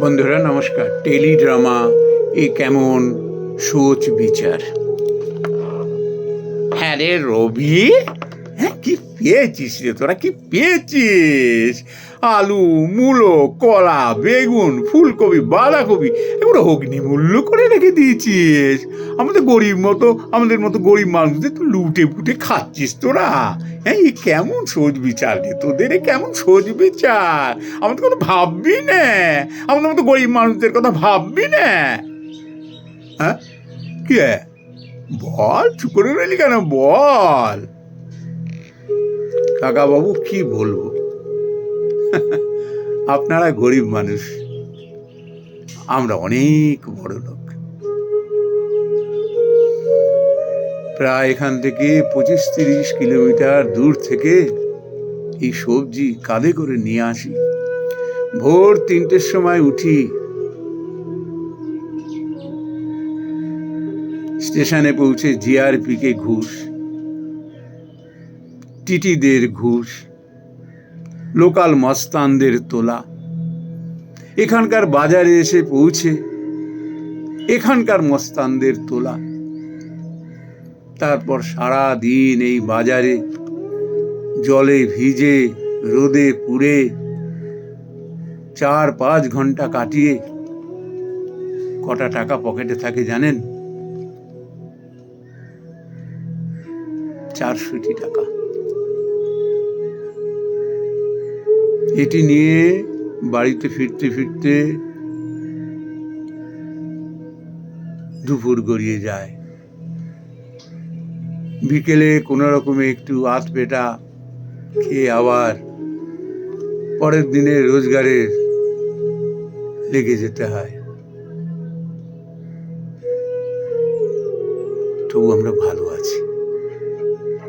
বন্ধুরা নমস্কার। টেলিড্রামা এ কেমন? সোচ বিচার। হ্যাঁ রে রবি। পেয়েছিস রে তোরা কি পেয়েছিস? আলু, মূলো, কলা, বেগুন, ফুলকপি, বাঁধাকপি, এগুলো অগ্নিমূল্য করে রেখে দিয়েছিস। আমাদের গরিব মতো, আমাদের মতো গরিব মানুষদের তো লুটে পুটে খাচ্ছিস তোরা। হ্যাঁ এই কেমন সোচ বিচার রে তোদের এ কেমন সোচ বিচার? আমাদের কথা ভাববি না। আমাদের মতো গরিব মানুষদের কথা ভাববি না। হ্যাঁ? কি? বল, চুপ করে রইলি কেন? বল। কাকা বাবু কি বলব? আপনারা গরিব মানুষ। আমরা অনেক বড় লোক। প্রায় এখান থেকে পঁচিশ তিরিশ কিলোমিটার দূর থেকে এই সবজি কাঁধে করে নিয়ে আসি। ভোর তিনটের সময় উঠি। স্টেশনে পৌঁছে জিআরপিকে ঘুষ। টিটিদের ঘুষ, লোকাল মস্তানদের তোলা। এখানকার বাজারে এসে পৌঁছে এখানকার মস্তানদের তোলা। তারপর সারা দিন এই বাজারে জলে ভিজে, রোদে পুড়ে, চার পাঁচ ঘণ্টা কাটিয়ে কটা টাকা পকেটে থাকে জানেন? চারশোটি টাকা। এটি নিয়ে বাড়িতে ফিরতে ফিরতে দুপুর গড়িয়ে যায়। বিকেলে কোনো রকমে একটু আত পেটা খেয়ে আবার পরের দিনে রোজগারের লেগে যেতে হয়। তবু আমরা ভালো আছি।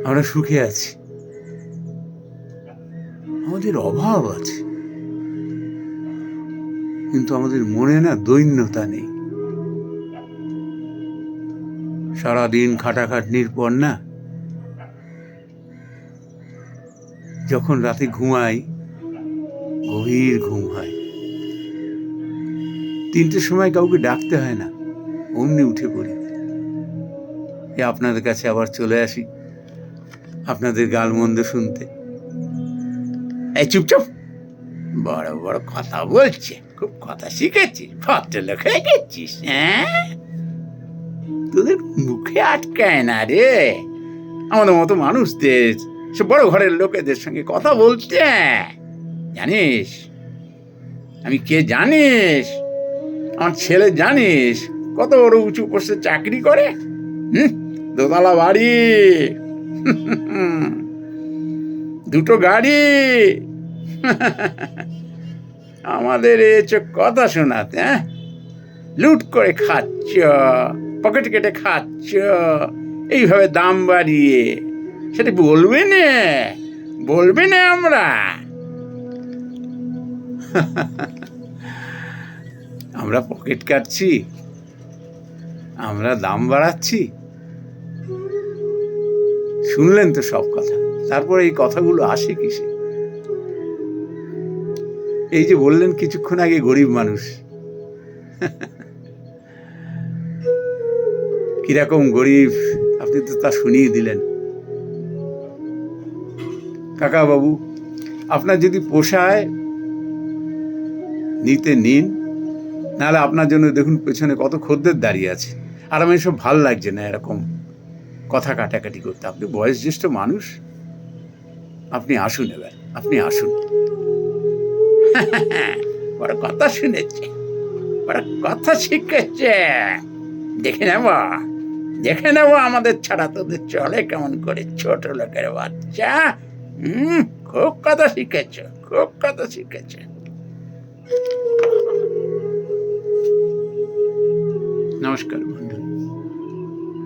আমরা সুখে আছি। আমাদের অভাব আছে। কিন্তু আমাদের মনে না দৈন্যতা নেই। সারাদিন খাটাখাটনির পর না, যখন রাতে ঘুমাই, গভীর ঘুম হয়। তিনটের সময় কাউকে ডাকতে হয় না, অমনি উঠে পড়ি। আপনাদের কাছে আবার চলে আসি, আপনাদের গালমন্দ শুনতে। এই চুপচাপ বড় বড় কথা বলছে, খুব কথা শিখেছিস ভদ্রলোক হয়ে গেছিস হ্যাঁ? তোদের মুখে আটকায় না রে। আমাদের মতো মানুষদের, সে বড় ঘরের লোকেদের সঙ্গে কথা বলতে জানিস? আমি কে জানিস? আমার ছেলে জানিস? কত বড় উঁচু পোস্টে চাকরি করে? হুম? দোতলা বাড়ি। দুটো গাড়ি। আমাদের এসে কথা শোনাতে হ্যাঁ? লুট করে খাচ্ছ, পকেট কেটে খাচ্ছ, এইভাবে দাম বাড়িয়ে। সেটা বলবে না বলবে না আমরা। আমরা পকেট কাটছি, আমরা দাম বাড়াচ্ছি। শুনলেন তো সব কথা। তারপরে এই কথাগুলো আসে কিসে? এই যে বললেন কিছুক্ষণ আগে গরিব মানুষ। কীরকম গরিব, আপনি তো তা শুনিয়ে দিলেন। কাকা বাবু আপনার যদি পোষায়, নিতে নিন, নাহলে আপনার জন্য দেখুন পেছনে কত খদ্দের দাঁড়িয়ে আছে। আর আমি এসব ভালো লাগছে না এরকম কথা কাটাকাটি করতে। আপনি বয়স জ্যেষ্ঠ মানুষ। আপনি আসুন এবার, আপনি আসুন। বড় কথা শুনেছে, বড় কথা শিখেছে। দেখে নেব দেখে নেব আমাদের ছাড়া তোদের চলে কেমন করে ছোট লোকের বাচ্চা। হুম, খুব কথা শিখেছ, খুব কথা শিখেছ। নমস্কার বন্ধু